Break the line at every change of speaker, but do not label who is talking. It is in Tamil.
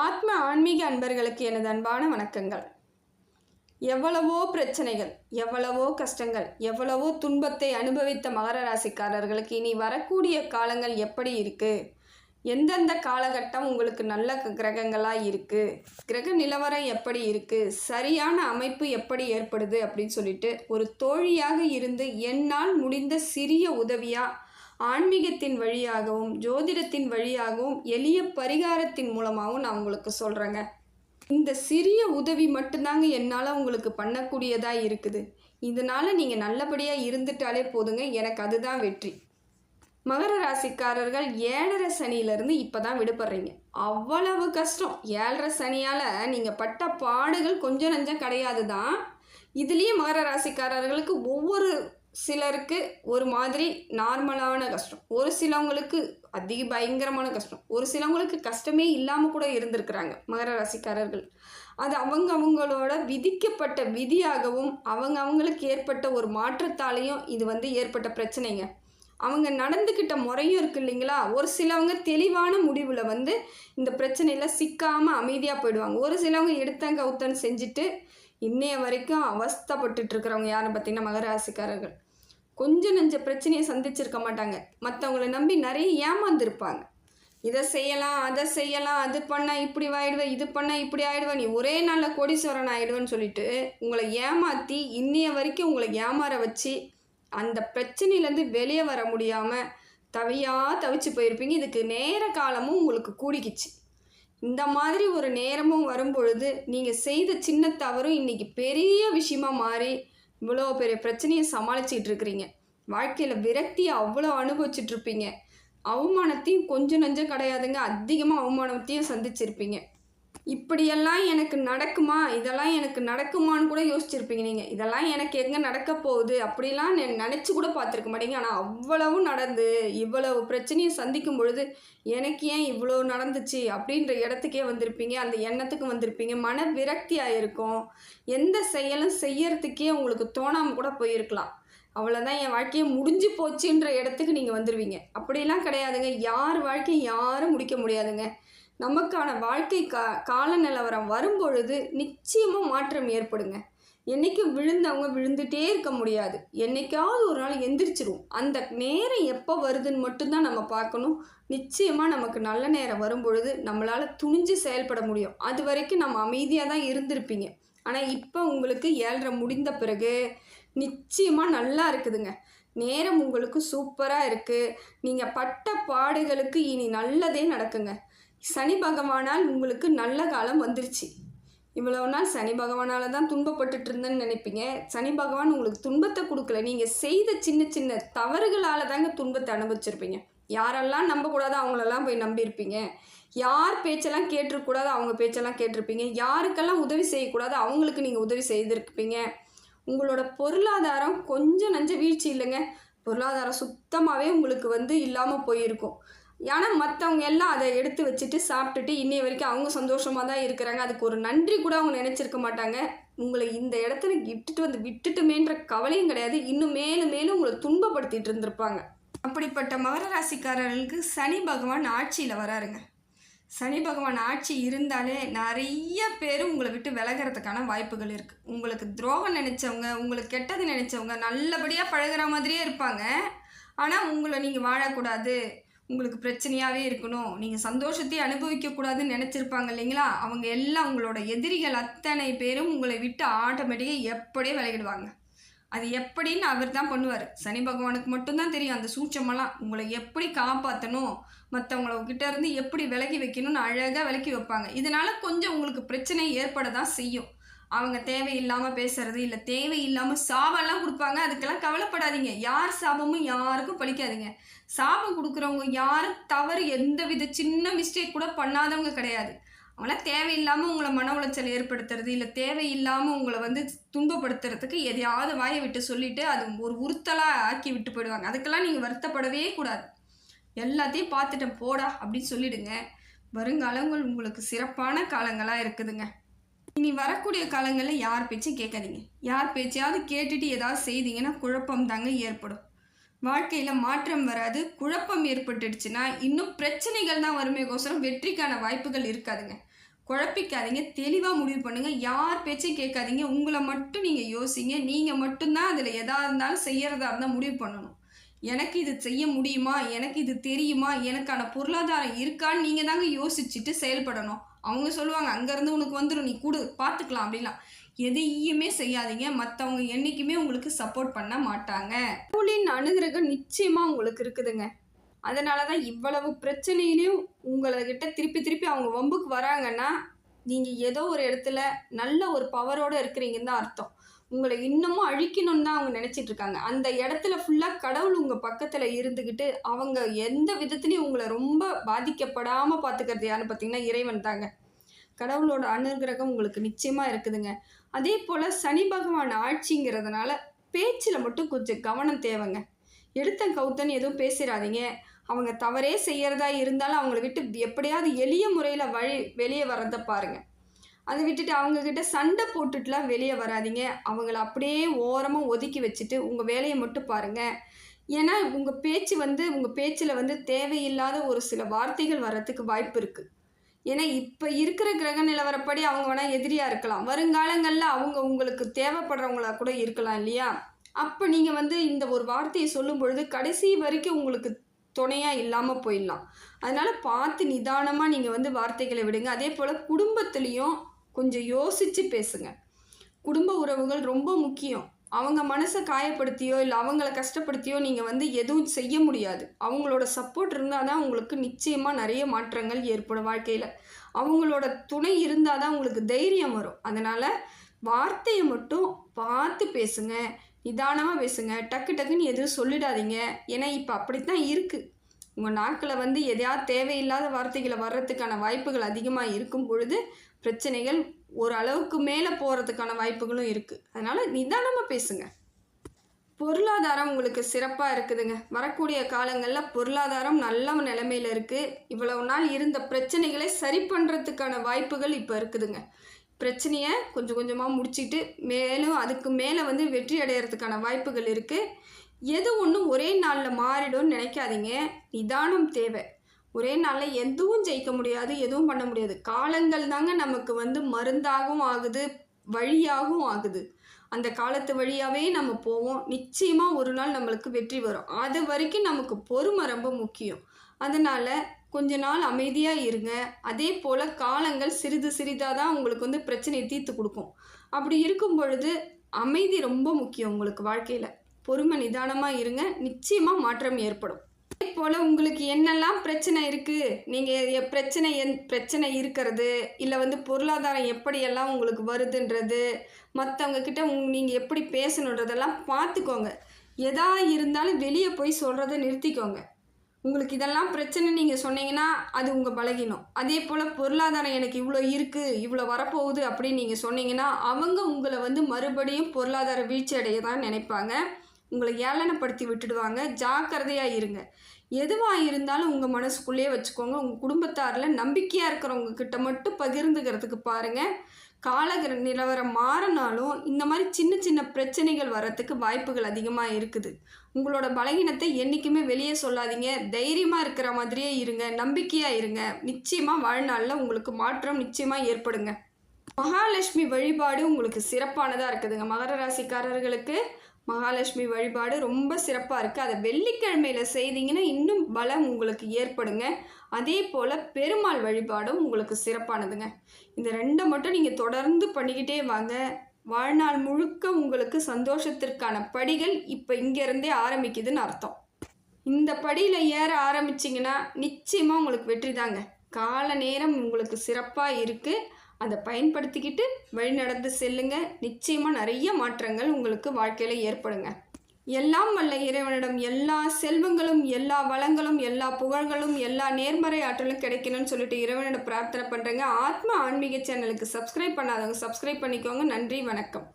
ஆத்ம ஆன்மீக அன்பர்களுக்கு எனது அன்பான வணக்கங்கள். எவ்வளவோ பிரச்சனைகள் எவ்வளவோ கஷ்டங்கள் எவ்வளவோ துன்பத்தை அனுபவித்த மகர ராசிக்காரர்களுக்கு இனி வரக்கூடிய காலங்கள் எப்படி இருக்குது எந்தெந்த காலகட்டம் உங்களுக்கு நல்ல கிரகங்களாக இருக்குது கிரக நிலவரம் எப்படி இருக்குது சரியான அமைப்பு எப்படி ஏற்படுது அப்படின்னு சொல்லிட்டு ஒரு தோழியாக இருந்து என்னால் முடிந்த சிறிய உதவியாக ஆன்மீகத்தின் வழியாகவும் ஜோதிடத்தின் வழியாகவும் எளிய பரிகாரத்தின் மூலமாகவும் நான் உங்களுக்கு சொல்கிறேங்க இந்த சிறிய உதவி மட்டும்தாங்க என்னால் உங்களுக்கு பண்ணக்கூடியதாக இருக்குது. இதனால் நீங்கள் நல்லபடியாக இருந்துட்டாலே போதுங்க. எனக்கு அதுதான் வெற்றி. மகர ராசிக்காரர்கள் ஏழரை சனியிலேருந்து இப்போ தான் விடுபடுறீங்க. அவ்வளவு கஷ்டம். ஏழரை சனியால் நீங்கள் பட்ட பாடுகள் கொஞ்சம் நஞ்சம் கிடையாது தான் இதுலேயே மகர ராசிக்காரர்களுக்கு ஒவ்வொரு சிலருக்கு ஒரு மாதிரி நார்மலான கஷ்டம். ஒரு சிலவங்களுக்கு அதிக பயங்கரமான கஷ்டம். ஒரு சிலவங்களுக்கு கஷ்டமே இல்லாமல் கூட இருந்திருக்கிறாங்க மகர ராசிக்காரர்கள். அது அவங்க அவங்களோட விதிக்கப்பட்ட விதியாகவும் அவங்க அவங்களுக்கு ஏற்பட்ட ஒரு மாற்றத்தாலையும் இது வந்து ஏற்பட்ட பிரச்சனைங்க. அவங்க நடந்துக்கிட்ட முறையும் இருக்கு இல்லைங்களா? ஒரு சிலவங்க தெளிவான முடிவில் வந்து இந்த பிரச்சனையில் சிக்காமல் அமைதியாக போயிடுவாங்க. ஒரு சிலவங்க எடுத்தங்க கவுத்தன்னு செஞ்சுட்டு இன்னைய வரைக்கும் அவஸ்தப்பட்டுட்டு இருக்கிறவங்க யாருன்னு பார்த்தீங்கன்னா மகராசிக்காரர்கள். கொஞ்சம் நஞ்ச பிரச்சனையை சந்திச்சிருக்க மாட்டாங்க. மற்றவங்கள நம்பி நிறைய ஏமாந்துருப்பாங்க. இதை செய்யலாம் அதை செய்யலாம் அது பண்ணால் இப்படி ஆயிடுவேன் இது பண்ணால் இப்படி ஆயிடுவேன் நீ ஒரே நாளில் கோடீஸ்வரன் ஆயிடுவேன்னு சொல்லிட்டு உங்களை ஏமாற்றி இன்னைய வரைக்கும் உங்களை ஏமாற வச்சு அந்த பிரச்சனையிலேருந்து வெளியே வர முடியாமல் தவியாக தவிச்சு போயிருப்பீங்க. இதுக்கு நேர காலமும் உங்களுக்கு கூடிக்கிச்சு. இந்த மாதிரி ஒரு நேரமும் வரும்பொழுது நீங்கள் செய்த சின்ன தவறும் இன்றைக்கி பெரிய விஷயமா மாறி இவ்வளோ பெரிய பிரச்சனையை சமாளிச்சிட்டு இருக்கிறீங்க. வாழ்க்கையில் விரக்தியை அவ்வளோ அனுபவிச்சுட்டு இருப்பீங்க. அவமானத்தையும் கொஞ்சம் நஞ்சம் கிடையாதுங்க. அதிகமாக அவமானத்தையும் சந்திச்சிருப்பீங்க. இப்படியெல்லாம் எனக்கு நடக்குமா? இதெல்லாம் எனக்கு நடக்குமான்னு கூட யோசிச்சிருப்பீங்க நீங்கள் இதெல்லாம் எனக்கு எங்கே நடக்க போகுது? அப்படிலாம் நினச்சி கூட பார்த்துருக்க மாட்டீங்க. ஆனால் அவ்வளவு நடந்து இவ்வளவு பிரச்சனையை சந்திக்கும் பொழுது எனக்கு ஏன் இவ்வளோ நடந்துச்சு? அப்படின்ற இடத்துக்கே வந்திருப்பீங்க. அந்த எண்ணத்துக்கு வந்திருப்பீங்க. மன விரக்தியாக இருக்கும். எந்த செயலும் செய்யறதுக்கே உங்களுக்கு தோணாமல் கூட போயிருக்கலாம். அவ்வளோதான் என் வாழ்க்கையை முடிஞ்சு போச்சுன்ற இடத்துக்கு நீங்கள் வந்துடுவீங்க அப்படிலாம் கிடையாதுங்க. யார் வாழ்க்கையும் யாரும் முடிக்க முடியாதுங்க. நமக்கான வாழ்க்கை கா கால நிலவரம் வரும்பொழுது நிச்சயமாக மாற்றம் ஏற்படுங்க. என்றைக்கும் விழுந்தவங்க விழுந்துட்டே இருக்க முடியாது. என்றைக்காவது ஒரு நாள் எந்திரிச்சிரும் அந்த நேரம் எப்போ வருதுன்னு மட்டும்தான் நம்ம பார்க்கணும். நிச்சயமாக நமக்கு நல்ல நேரம் வரும்பொழுது நம்மளால் துணிஞ்சு செயல்பட முடியும். அது வரைக்கும் நம்ம அமைதியாக தான் இருந்திருப்பீங்க. ஆனால் இப்போ உங்களுக்கு ஏழ்ரை முடிந்த பிறகு நிச்சயமாக நல்லா இருக்குதுங்க. நேரம் உங்களுக்கு சூப்பராக இருக்குது நீங்கள் பட்ட பாடுகளுக்கு இனி நல்லதே நடக்குங்க. சனி பகவானால் உங்களுக்கு நல்ல காலம் வந்துருச்சு. இவ்வளவு நாள் சனி பகவானால் தான் துன்பப்பட்டுட்டு இருந்தேன்னு நினைப்பீங்க. சனி பகவான் உங்களுக்கு துன்பத்தை கொடுக்கல. நீங்கள் செய்த சின்ன சின்ன தவறுகளால் தாங்க துன்பத்தை அனுபவிச்சிருப்பீங்க. யாரெல்லாம் நம்பக்கூடாதோ அவங்களெல்லாம் போய் நம்பியிருப்பீங்க. யார் பேச்செல்லாம் கேட்டிருக்கூடாது அவங்க பேச்செல்லாம் கேட்டிருப்பீங்க. யாருக்கெல்லாம் உதவி செய்யக்கூடாது அவங்களுக்கு நீங்கள் உதவி செய்திருப்பீங்க. உங்களோட பொருளாதாரம் கொஞ்சம் நஞ்ச வீழ்ச்சி இல்லைங்க. பொருளாதாரம் சுத்தமாகவே உங்களுக்கு வந்து இல்லாமல் போயிருக்கும். ஆனால் மற்றவங்க எல்லாம் அதை எடுத்து வச்சுட்டு சாப்பிட்டுட்டு இன்னைய வரைக்கும் அவங்க சந்தோஷமாக தான் இருக்கிறாங்க. அதுக்கு ஒரு நன்றி கூட அவங்க நினச்சிருக்க மாட்டாங்க. உங்களை இந்த இடத்துல விட்டுட்டு வந்து விட்டுட்டுமேன்ற கவலையும் கிடையாது. இன்னும் மேலும் மேலும் உங்களை துன்பப்படுத்திட்டு இருந்திருப்பாங்க. அப்படிப்பட்ட மகர ராசிக்காரர்களுக்கு சனி பகவான் ஆட்சியில் வராருங்க. சனி பகவான் ஆட்சி இருந்தாலே நிறைய பேர் உங்களை விட்டு விலகிறதுக்கான வாய்ப்புகள் இருக்குது உங்களுக்கு துரோகம் நினச்சவங்க உங்களுக்கு கெட்டது நினச்சவங்க நல்லபடியாக பழகுற மாதிரியே இருப்பாங்க. ஆனால் உங்களை நீங்கள் வாழக்கூடாது. உங்களுக்கு பிரச்சனையாகவே இருக்கணும். நீங்கள் சந்தோஷத்தை அனுபவிக்கக்கூடாதுன்னு நினச்சிருப்பாங்க இல்லைங்களா? அவங்க எல்லாம் உங்களோட எதிரிகள் அத்தனை பேரும் உங்களை விட்டு ஆட்டோமேட்டிக்காக எப்படியே விளையிடுவாங்க அது எப்படின்னு அவர் தான் பண்ணுவார். சனி பகவானுக்கு மட்டும்தான் தெரியும் அந்த சூட்சமெல்லாம். உங்களை எப்படி காப்பாற்றணும் மற்றவங்கள கிட்ட இருந்து எப்படி விலகி வைக்கணும்னு அழகாக விலக்கி வைப்பாங்க. இதனால் கொஞ்சம் உங்களுக்கு பிரச்சனை ஏற்பட தான் செய்யும். அவங்க தேவையில்லாமல் பேசுறது இல்லை தேவையில்லாமல் சாபம்லாம் கொடுப்பாங்க. அதுக்கெல்லாம் கவலைப்படாதீங்க. யார் சாபமும் யாருக்கும் பழிக்காதீங்க. சாபம் கொடுக்குறவங்க யாரும் தவறு எந்த வித சின்ன மிஸ்டேக் கூட பண்ணாதவங்க கிடையாது. அவங்களாம் தேவையில்லாமல் உங்களை மன உளைச்சல் ஏற்படுத்துறது இல்லை தேவையில்லாமல் உங்களை வந்து துன்பப்படுத்துறதுக்கு எதையாவது வாயை விட்டு சொல்லிட்டு அது ஒரு உறுத்தலாக ஆக்கி விட்டு போயிடுவாங்க. அதுக்கெல்லாம் நீங்கள் வருத்தப்படவே கூடாது. எல்லாத்தையும் பார்த்துட்டேன் போடா அப்படின்னு சொல்லிடுங்க. வருங்காலங்கள் உங்களுக்கு சிறப்பான காலங்களாக இருக்குதுங்க. இனி வரக்கூடிய காலங்களில் யார் பேச்சும் கேட்காதீங்க. யார் பேச்சையாவது கேட்டுட்டு ஏதாவது செய்தீங்கன்னா குழப்பம் தாங்க ஏற்படும். வாழ்க்கையில் மாற்றம் வராது குழப்பம் ஏற்பட்டுடுச்சுன்னா இன்னும் பிரச்சனைகள் தான் வருமே கோசரம் வெற்றிக்கான வாய்ப்புகள் இருக்காதுங்க. குழப்பிக்காதீங்க தெளிவாக முடிவு பண்ணுங்கள் யார் பேச்சையும் கேட்காதீங்க உங்களை மட்டும் நீங்கள் யோசிங்க. நீங்கள் மட்டும்தான் அதில் எதாக இருந்தாலும் செய்கிறதா இருந்தால் முடிவு பண்ணணும். எனக்கு இது செய்ய முடியுமா? எனக்கு இது தெரியுமா? எனக்கான பொருளாதாரம் இருக்கான்னு நீங்கள் தாங்க யோசிச்சுட்டு செயல்படணும். அவங்க சொல்லுவாங்க அங்கேருந்து உனக்கு வந்துடும் நீ கொடு பார்த்துக்கலாம் அப்படிலாம். எதையுமே செய்யாதீங்க. மற்றவங்க என்றைக்குமே உங்களுக்கு சப்போர்ட் பண்ண மாட்டாங்க. கடவுளின் அணுகிறகம் நிச்சயமாக உங்களுக்கு இருக்குதுங்க. அதனால தான் இவ்வளவு பிரச்சனையிலையும் உங்கள்கிட்ட திருப்பி திருப்பி அவங்க வம்புக்கு வராங்கன்னா நீங்கள் ஏதோ ஒரு இடத்துல நல்ல ஒரு பவரோடு இருக்கிறீங்கன்னு தான் அர்த்தம். உங்களை இன்னமும் அழிக்கணும்னு தான் அவங்க நினச்சிட்டு இருக்காங்க அந்த இடத்துல ஃபுல்லாக கடவுள் உங்கள் பக்கத்தில் இருந்துக்கிட்டு அவங்க எந்த விதத்துலையும் உங்களை ரொம்ப பாதிக்கப்படாமல் பார்த்துக்கிறது யாருன்னு பார்த்தீங்கன்னா இறைவன் தாங்க. கடவுளோட அனுகிரகம் உங்களுக்கு நிச்சயமாக இருக்குதுங்க. அதே போல் சனி பகவான் ஆட்சிங்கிறதுனால பேச்சில் மட்டும் கொஞ்சம் கவனம் தேவைங்க. எடுத்த கவுத்தன் எதுவும் பேசிடாதீங்க அவங்க தவறே செய்கிறதா இருந்தாலும் அவங்கள விட்டு எப்படியாவது எளிய முறையில் வழி வெளியே வர்றதை பாருங்கள் அதை விட்டுட்டு அவங்கக்கிட்ட சண்டை போட்டுட்டுலாம் வெளியே வராதீங்க. அவங்கள அப்படியே ஓரமாக ஒதுக்கி வச்சுட்டு உங்கள் வேலையை மட்டும் பாருங்கள் ஏன்னா உங்கள் பேச்சு வந்து உங்கள் பேச்சில் வந்து தேவையில்லாத ஒரு சில வார்த்தைகள் வர்றதுக்கு வாய்ப்பு இருக்குது ஏன்னா இப்போ இருக்கிற கிரக நிலவரப்படி அவங்க வேணால் எதிரியாக இருக்கலாம். வருங்காலங்களில் அவங்க உங்களுக்கு தேவைப்படுறவங்களா கூட இருக்கலாம் இல்லையா? அப்போ நீங்கள் வந்து இந்த ஒரு வார்த்தையை சொல்லும் பொழுது கடைசி வரைக்கும் உங்களுக்கு துணையாக இல்லாமல் போயிடலாம். அதனால் பார்த்து நிதானமாக நீங்கள் வந்து வார்த்தைகளை விடுங்க. அதே போல் குடும்பத்துலேயும் கொஞ்சம் யோசித்து பேசுங்க. குடும்ப உறவுகள் ரொம்ப முக்கியம். அவங்க மனசை காயப்படுத்தியோ இல்லை அவங்கள கஷ்டப்படுத்தியோ நீங்கள் வந்து எதுவும் செய்ய முடியாது. அவங்களோட சப்போர்ட் இருந்தால் தான் உங்களுக்கு நிச்சயமாக நிறைய மாற்றங்கள் ஏற்படும் வாழ்க்கையில். அவங்களோட துணை இருந்தால் தான் உங்களுக்கு தைரியம் வரும். அதனால் வார்த்தையை மட்டும் பார்த்து பேசுங்க. நிதானமாக பேசுங்க. டக்கு டக்குன்னு எதுவும் சொல்லிடாதீங்க. ஏன்னா இப்போ அப்படித்தான் இருக்குது உங்கள் நாக்கில் வந்து எதையாவது தேவையில்லாத வார்த்தைகளை வர்றதுக்கான வாய்ப்புகள் அதிகமாக இருக்கும் பொழுது பிரச்சனைகள் ஒரு அளவுக்கு மேலே போகிறதுக்கான வாய்ப்புகளும் இருக்குது அதனால் நிதானமாக பேசுங்க. பொருளாதாரம் உங்களுக்கு சிறப்பாக இருக்குதுங்க. வரக்கூடிய காலங்களில் பொருளாதாரம் நல்ல நிலைமையில் இருக்குது இவ்வளவு நாள் இருந்த பிரச்சனைகளை சரி பண்ணுறதுக்கான வாய்ப்புகள் இப்போ இருக்குதுங்க. பிரச்சனையை கொஞ்சம் கொஞ்சமாக முடிச்சுட்டு மேலும் அதுக்கு மேலே வந்து வெற்றி அடையிறதுக்கான வாய்ப்புகள் இருக்குது எது ஒன்றும் ஒரே நாளில் மாறிடும்னு நினைக்காதீங்க. நிதானம் தேவை. ஒரே நாளில் எதுவும் ஜெயிக்க முடியாது எதுவும் பண்ண முடியாது. காலங்கள் தாங்க நமக்கு வந்து மருந்தாகவும் ஆகுது வழியாகவும் ஆகுது. அந்த காலத்து வழியாகவே நம்ம போவோம். நிச்சயமாக ஒரு நாள் நம்மளுக்கு வெற்றி வரும். அது வரைக்கும் நமக்கு பொறுமை ரொம்ப முக்கியம். அதனால் கொஞ்ச நாள் அமைதியாக இருங்க. அதே போல் காலங்கள் சிறிது சிறிதாக தான் உங்களுக்கு வந்து பிரச்சனையை தீர்த்து கொடுக்கும். அப்படி இருக்கும் பொழுது அமைதி ரொம்ப முக்கியம் உங்களுக்கு வாழ்க்கையில். பொறுமை நிதானமாக இருங்க. நிச்சயமாக மாற்றம் ஏற்படும். அதே போல் உங்களுக்கு என்னெல்லாம் பிரச்சனை இருக்குது நீங்கள் பிரச்சனை என் பிரச்சனை இருக்கிறது இல்லை வந்து பொருளாதாரம் எப்படியெல்லாம் உங்களுக்கு வருதுன்றது மற்றவங்கக்கிட்ட உங் நீங்கள் எப்படி பேசணுன்றதெல்லாம் பார்த்துக்கோங்க எதா இருந்தாலும் வெளியே போய் சொல்கிறத நிறுத்திக்கோங்க. உங்களுக்கு இதெல்லாம் பிரச்சனை நீங்கள் சொன்னீங்கன்னா அது உங்கள் பலகினம் அதே போல் பொருளாதாரம் எனக்கு இவ்வளோ இருக்குது இவ்வளோ வரப்போகுது அப்படின்னு நீங்கள் சொன்னீங்கன்னா அவங்க உங்களை வந்து மறுபடியும் பொருளாதார வீழ்ச்சி அடைய தான் நினைப்பாங்க. உங்களை ஏளனப்படுத்தி விட்டுடுவாங்க. ஜாக்கிரதையாக இருங்க. எதுவாக இருந்தாலும் உங்கள் மனசுக்குள்ளேயே வச்சுக்கோங்க. உங்கள் குடும்பத்தாரில் நம்பிக்கையாக இருக்கிறவங்க கிட்ட மட்டும் பகிர்ந்துக்கிறதுக்கு பாருங்கள் காலகிர நிலவரம் மாறினாலும் இந்த மாதிரி சின்ன சின்ன பிரச்சனைகள் வரத்துக்கு வாய்ப்புகள் அதிகமாக இருக்குது. உங்களோட பலகீனத்தை என்றைக்குமே வெளியே சொல்லாதீங்க. தைரியமாக இருக்கிற மாதிரியே இருங்க. நம்பிக்கையாக இருங்க. நிச்சயமாக வாழ்நாளில் உங்களுக்கு மாற்றம் நிச்சயமாக ஏற்படுங்க. மகாலட்சுமி வழிபாடு உங்களுக்கு சிறப்பானதாக இருக்குதுங்க. மகர ராசிக்காரர்களுக்கு மகாலட்சுமி வழிபாடு ரொம்ப சிறப்பாக இருக்குது அதை வெள்ளிக்கிழமையில் செய்தீங்கன்னா இன்னும் பலம் உங்களுக்கு ஏற்படுங்க. அதே போல் பெருமாள் வழிபாடும் உங்களுக்கு சிறப்பானதுங்க. இந்த ரெண்டை மட்டும் நீங்கள் தொடர்ந்து பண்ணிக்கிட்டே வாங்க. வாழ்நாள் முழுக்க உங்களுக்கு சந்தோஷத்திற்கான படிகள் இப்போ இங்கேருந்தே ஆரம்பிக்குதுன்னு அர்த்தம். இந்த படியில் ஏற ஆரம்பிச்சிங்கன்னா நிச்சயமாக உங்களுக்கு வெற்றி தாங்க. கால நேரம் உங்களுக்கு சிறப்பாக இருக்குது அதை பயன்படுத்திக்கிட்டு வழிநடந்து செல்லுங்க. நிச்சயமாக நிறைய மாற்றங்கள் உங்களுக்கு வாழ்க்கையில் ஏற்படுங்க. எல்லாம் வல்ல இறைவனிடம் எல்லா செல்வங்களும் எல்லா வளங்களும் எல்லா புகழ்களும் எல்லா நேர்மறை ஆற்றலும் கிடைக்கணும்னு சொல்லிட்டு இறைவனிடம் பிரார்த்தனை பண்ணுறேங்க ஆத்மா ஆன்மீக சேனலுக்கு சப்ஸ்கிரைப் பண்ணாதவங்க சப்ஸ்கிரைப் பண்ணிக்கோங்க. நன்றி வணக்கம்.